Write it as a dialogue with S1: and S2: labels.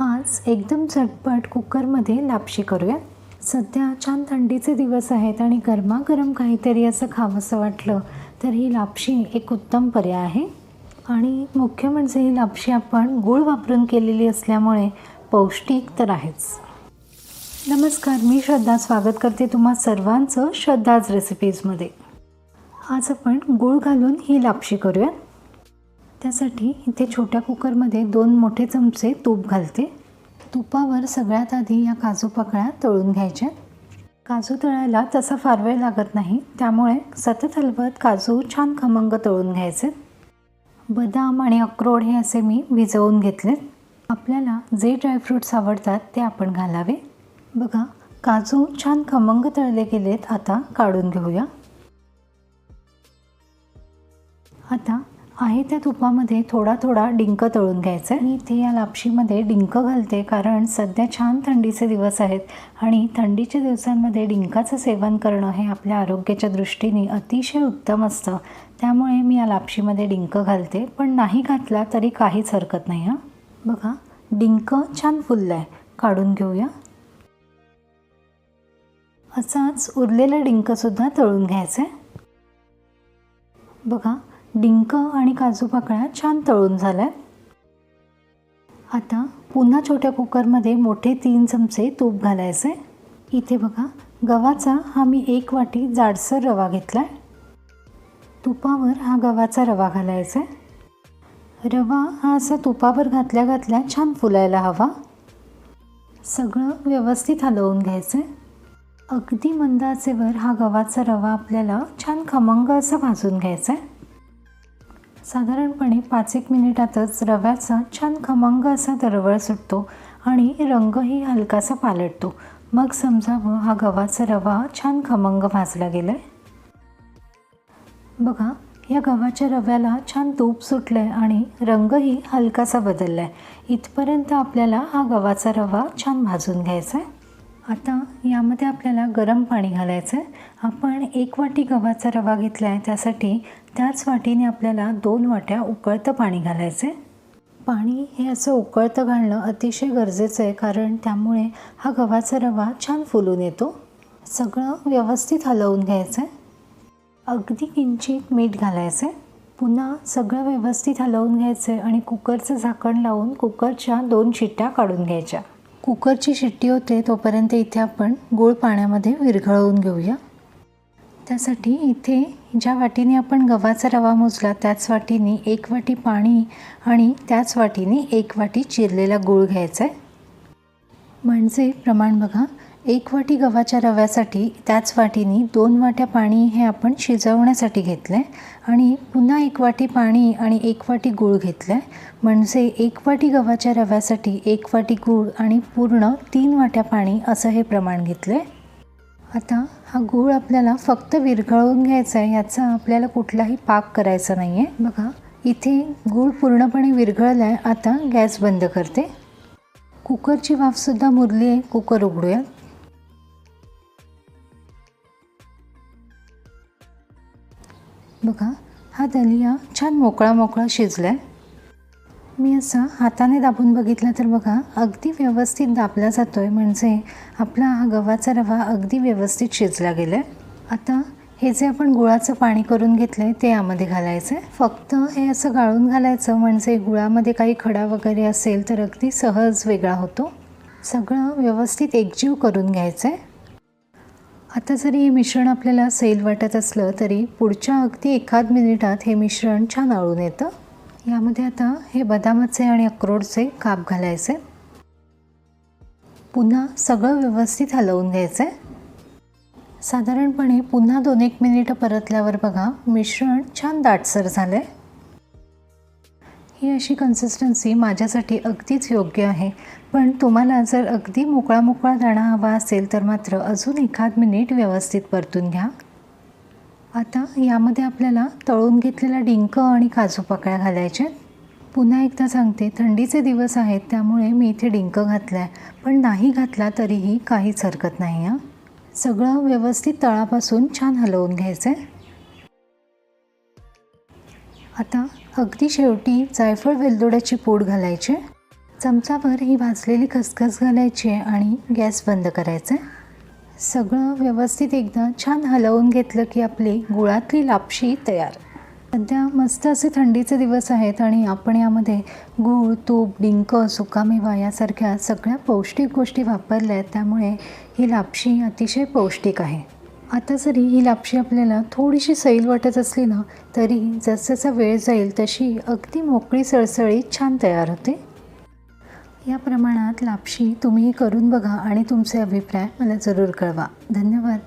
S1: आज एकदम झटपट कुकरमध्ये लापशी करूया. सध्या छान थंडीचे दिवस आहेत आणि गरमागरम काहीतरी असं खावंसं वाटलं तर ही लापशी एक उत्तम पर्याय आहे. आणि मुख्य म्हणजे ही लापशी आपण गूळ वापरून केलेली असल्यामुळे पौष्टिक तर आहेच. नमस्कार मी श्रद्धा. स्वागत करते तुम्हा सर्वांचं श्रद्धाज रेसिपीजमध्ये आज आपण गूळ घालून ही लापशी करूया. त्यासाठी इथे छोट्या कुकरमध्ये दोन मोठे चमचे तूप घालते. तुपावर सगळ्यात आधी या काजू पाकळ्या तळून घ्यायच्या. काजू तळायला तसा फार वेळ लागत नाही त्यामुळे सतत हलवत काजू छान खमंग तळून घ्यायचे. बदाम आणि अक्रोड हे असे मी भिजवून घेतलेत. आपल्याला जे ड्रायफ्रूट्स आवडतात ते आपण घालावे. बघा काजू छान खमंग तळले गेलेत आता काढून घेऊया. आता आहे त्या तुपामध्ये थोडा थोडा डिंक तळून घ्यायचा आहे मी इथे या लापशीमध्ये डिंक घालते कारण सध्या छान थंडीचे दिवस आहेत आणि थंडीच्या दिवसांमध्ये डिंकाचं सेवन करणं हे आपल्या आरोग्याच्या दृष्टीने अतिशय उत्तम असतं. त्यामुळे मी या लापशीमध्ये डिंक घालते. पण नाही घातला तरी काहीच हरकत नाही हां. बघा डिंक छान फुललं आहे काढून घेऊया. असाच उरलेलं डिंकसुद्धा तळून घ्यायचं आहे बघा डिंक आणि काजू पाकळ्या छान तळून झाल्या. आता पुन्हा छोट्या कुकरमध्ये मोठे तीन चमचे तूप घालायचे. इथे बघा गव्हाचा हा मी एक वाटी जाडसर रवा घेतला आहे तुपावर हा गव्हाचा रवा घालायचा. आहे रवा हा असा तुपावर घातल्या घातल्या छान फुलायला हवा. सगळं व्यवस्थित हलवून घ्यायचं. आहे अगदी मंदाचेवर हा गव्हाचा रवा आपल्याला छान खमंग असा भाजून घ्यायचा आहे साधारणपणे पाच एक मिनिटातच रव्याचा छान खमंग असा दरवळ सुटतो आणि रंगही हलकासा पालटतो. मग समजावं हा गव्हाचा रवा छान खमंग भाजला गेला आहे बघा या गव्हाच्या रव्याला छान तूप सुटलं आहे आणि रंगही हलकासा बदलला आहे इथपर्यंत आपल्याला हा गव्हाचा रवा छान भाजून घ्यायचा आहे आता यामध्ये आपल्याला गरम पाणी घालायचं आहे. आपण एक वाटी गव्हाचा रवा घेतला आहे. त्यासाठी त्याच वाटीने आपल्याला दोन वाट्या उकळतं पाणी घालायचं आहे. पाणी हे असं उकळतं घालणं अतिशय गरजेचं आहे कारण त्यामुळे हा गव्हाचा रवा छान फुलून येतो. सगळं व्यवस्थित हलवून घ्यायचं आहे. अगदी किंचित मीठ घालायचं आहे. पुन्हा सगळं व्यवस्थित हलवून घ्यायचं आहे आणि कुकरचं झाकण लावून कुकरच्या दोन शिट्ट्या काढून घ्यायच्या. कुकरची शिट्टी होते तोपर्यंत इथे आपण गूळ पाण्यामध्ये विरघळवून घेऊया. त्यासाठी इथे ज्या वाटीने आपण गव्हाचा रवा मोजला त्याच वाटीने एक वाटी पाणी आणि त्याच वाटीने एक वाटी चिरलेला गूळ घ्यायचा आहे म्हणजे प्रमाण बघा एक वाटी गव्हाच्या रव्यासाठी त्याच वाटीने दोन वाट्या पाणी हे आपण शिजवण्यासाठी घेतलं आहे आणि पुन्हा एक वाटी पाणी आणि एक वाटी गूळ घेतलं आहे म्हणजे एक वाटी गव्हाच्या रव्यासाठी एक वाटी गूळ आणि पूर्ण तीन वाट्या पाणी असं हे प्रमाण घेतलं आहे आता हा गूळ आपल्याला फक्त विरघळवून घ्यायचा आहे याचा आपल्याला कुठलाही पाक करायचा नाही आहे बघा इथे गूळ पूर्णपणे विरघळला आहे आता गॅस बंद करते. कुकरची वाफसुद्धा मुरली आहे कुकर उघडूयात. बघा हा दलिया छान मोकळा मोकळा शिजला आहे मी असा हाताने दाबून बघितला तर बघा अगदी व्यवस्थित दाबला जातो आहे म्हणजे आपला हा गव्हाचा रवा अगदी व्यवस्थित शिजला गेला आहे आता हे जे आपण गुळाचं पाणी करून घेतलं आहे ते यामध्ये घालायचं आहे फक्त हे असं गाळून घालायचं म्हणजे गुळामध्ये काही खडा वगैरे असेल तर अगदी सहज वेगळा होतो. सगळं व्यवस्थित एकजीव करून घ्यायचं आहे आता जरी हे मिश्रण आपल्याला सैल वाटत असलं तरी पुढच्या अगदी एखाद मिनिटात हे मिश्रण छान आळून येतं. यामध्ये आता हे बदामाचे आणि अक्रोडचे काप घालायचे. पुन्हा सगळं व्यवस्थित हलवून घ्यायचं. आहे साधारणपणे पुन्हा दोन एक मिनिटं परतल्यावर बघा मिश्रण छान दाटसर झालं आहे ही अशी कन्सिस्टन्सी माझ्यासाठी अगदीच योग्य आहे. पण तुम्हाला जर अगदी मोकळा मोकळा दाणा हवा असेल तर मात्र अजून एखाद मिनिट व्यवस्थित परतून घ्या. आता यामध्ये आपल्याला तळून घेतलेला डिंक आणि काजू पाकळ्या घालायच्या पुन्हा एकदा सांगते थंडीचे दिवस आहेत त्यामुळे मी इथे डिंक घातला आहे पण नाही घातला तरीही काहीच हरकत नाही हां. सगळं व्यवस्थित तळापासून छान हलवून घ्यायचं आहे आता अगदी शेवटी जायफळ वेलदोड्याची पूड घालायची. चमचाभर ही भाजलेली खसखस घालायची आहे आणि गॅस बंद करायचा. आहे सगळं व्यवस्थित एकदा छान हलवून घेतलं की आपली गुळातली लापशी तयार. सध्या मस्त असे थंडीचे दिवस आहेत आणि आपण यामध्ये गूळ तूप डिंक सुकामेवा यासारख्या सगळ्या पौष्टिक गोष्टी वापरल्या आहेत. त्यामुळे ही लापशी अतिशय पौष्टिक आहे. आता जरी ही लापशी आपल्याला थोडीशी सैल वाटत असली ना तरी जसजसा वेळ जाईल तशी अगदी मोकळी सळसळीत छान तयार होते. या प्रमाणात लापशी तुम्ही करून बघा आणि तुमचे अभिप्राय मला जरूर कळवा. धन्यवाद.